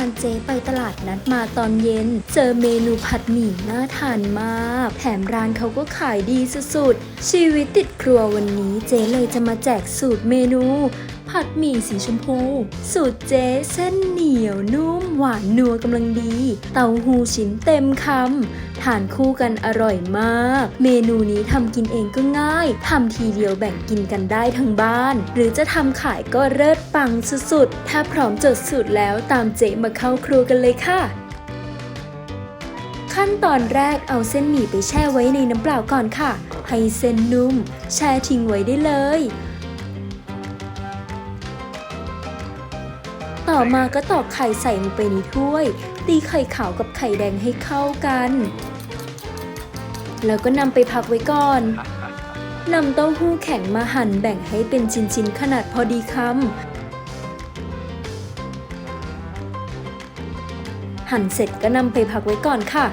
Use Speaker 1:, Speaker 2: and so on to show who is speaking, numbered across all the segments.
Speaker 1: านเจไปตลาดนัดมาตอนเย็น เจอเมนูผัดหมี่น่าทานมาก แถมร้านเขาก็ขายดีสุดๆ ชีวิตติดครัววันนี้เจเลยจะมาแจกสูตรเมนู ผัดหมี่สีชมพู สูตรเจ๊เส้นเหนียวนุ่มหวานนัวกำลังดี เต้าหู้ชิ้นเต็มคำทานคู่กันอร่อยมาก เมนูนี้ทำกินเองก็ง่ายทำทีเดียวแบ่งกินกันได้ทั้งบ้าน หรือจะทำขายก็เลิศปังสุดๆ ถ้าพร้อมจดสูตรแล้วตามเจ๊มาเข้าครัวกันเลยค่ะขั้นตอนแรกเอาเส้นหมี่ไปแช่ไว้ในน้ำเปล่าก่อนค่ะ ให้เส้นนุ่ม แช่ทิ้งไว้ได้เลย อมาก็ตอกไข่ใส่ลงไปในถ้วย ตีไข่ขาวกับไข่แดงให้เข้ากัน แล้วก็นำไปพักไว้ก่อนนำเต้าหู้แข็งมาหั่นแบ่งให้เป็นชิ้นๆขนาดพอดีคำหั่นเสร็จก็นำไปพักไว้ก่อนค่ะ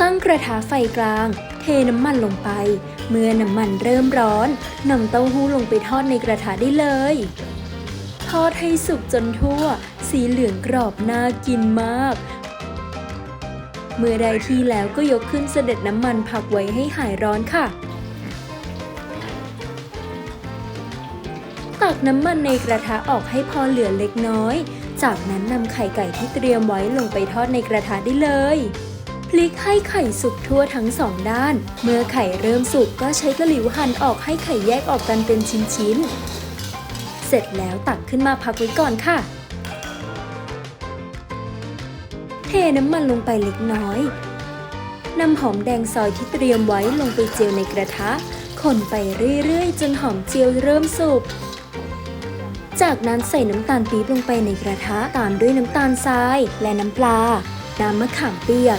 Speaker 1: ตั้งกระทะไฟกลาง เทน้ำมันลงไป เมื่อน้ำมันเริ่มร้อนนำเต้าหู้ลงไปทอดในกระทะได้เลย ทอดให้สุกจนทั่ว สีเหลืองกรอบน่ากินมาก เมื่อได้ที่แล้วก็ยกขึ้นเสด็จน้ำมันพักไว้ให้หายร้อนค่ะตักน้ำมันในกระทะออกให้พอเหลือเล็กน้อย จากนั้นนำไข่ไก่ที่เตรียมไว้ลงไปทอดในกระทะได้เลย พลิกให้ไข่สุกทั่วทั้งสองด้าน เมื่อไข่เริ่มสุกก็ใช้ตะหลิวหั่นออกให้ไข่แยกออกกันเป็นชิ้นๆ เสร็จแล้วตักขึ้นมาพักไว้ก่อนค่ะ เทน้ำมันลงไปเล็กน้อยนำหอมแดงซอยที่เตรียมไว้ลงไปเจียวในกระทะ คนไปเรื่อยๆ จนหอมเจียวเริ่มสุก จากนั้นใส่น้ำตาลปี๊บลงไปในกระทะตามด้วยน้ำตาลทรายและน้ำปลา น้ำมะขามเปียก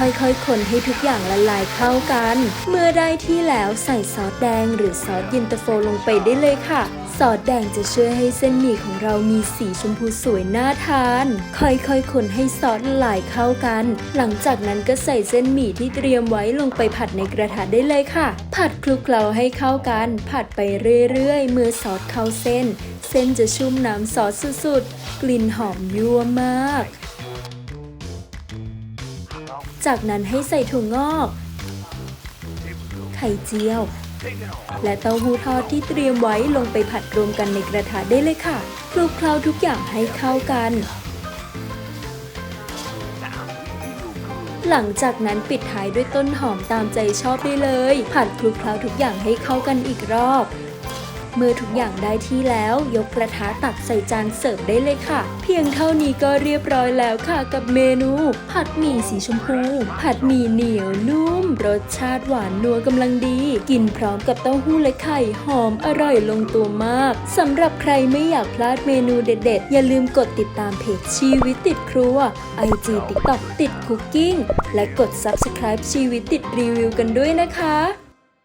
Speaker 1: ค่อยๆ คนให้ทุกอย่างละลายเข้ากัน เมื่อได้ที่แล้วใส่ซอสแดงหรือซอสเย็นตาโฟลงไปได้เลยค่ะ ซอสแดงจะช่วยให้เส้นหมี่ของเรามีสีชมพูสวยน่าทาน ค่อยๆ คนให้ซอสละลายเข้ากัน หลังจากนั้นก็ใส่เส้นหมี่ที่เตรียมไว้ลงไปผัดในกระทะได้เลยค่ะ ผัดคลุกเคล้าให้เข้ากัน ผัดไปเรื่อยๆ เมื่อซอสเข้าเส้น เส้นจะชุ่มน้ำซอสสุดๆ กลิ่นหอมยั่วมาก จากนั้นให้ใส่ถั่วงอก ไข่เจียว และเต้าหู้ทอดที่เตรียมไว้ลงไปผัดรวมกันในกระทะได้เลยค่ะคลุกเคล้าทุกอย่างให้เข้ากัน หลังจากนั้นปิดท้ายด้วยต้นหอมตามใจชอบได้เลย ผัดคลุกเคล้าทุกอย่างให้เข้ากันอีกรอบ เมื่อทุกอย่างได้ที่แล้วยกกระทะตักใส่จานเสิร์ฟได้เลยค่ะ เพียงเท่านี้ก็เรียบร้อยแล้วค่ะกับเมนู ผัดหมี่สีชมพู ผัดหมี่เหนียวนุ่ม รสชาติหวานนัวกำลังดี กินพร้อมกับเต้าหู้และไข่ หอมอร่อยลงตัวมากสำหรับใครไม่อยากพลาดเมนูเด็ดๆ อย่าลืมกดติดตามเพจชีวิตติดครัว IG TikTok ติดคุกกิ้งและกด Subscribe ชีวิตติดรีวิวกันด้วยนะคะ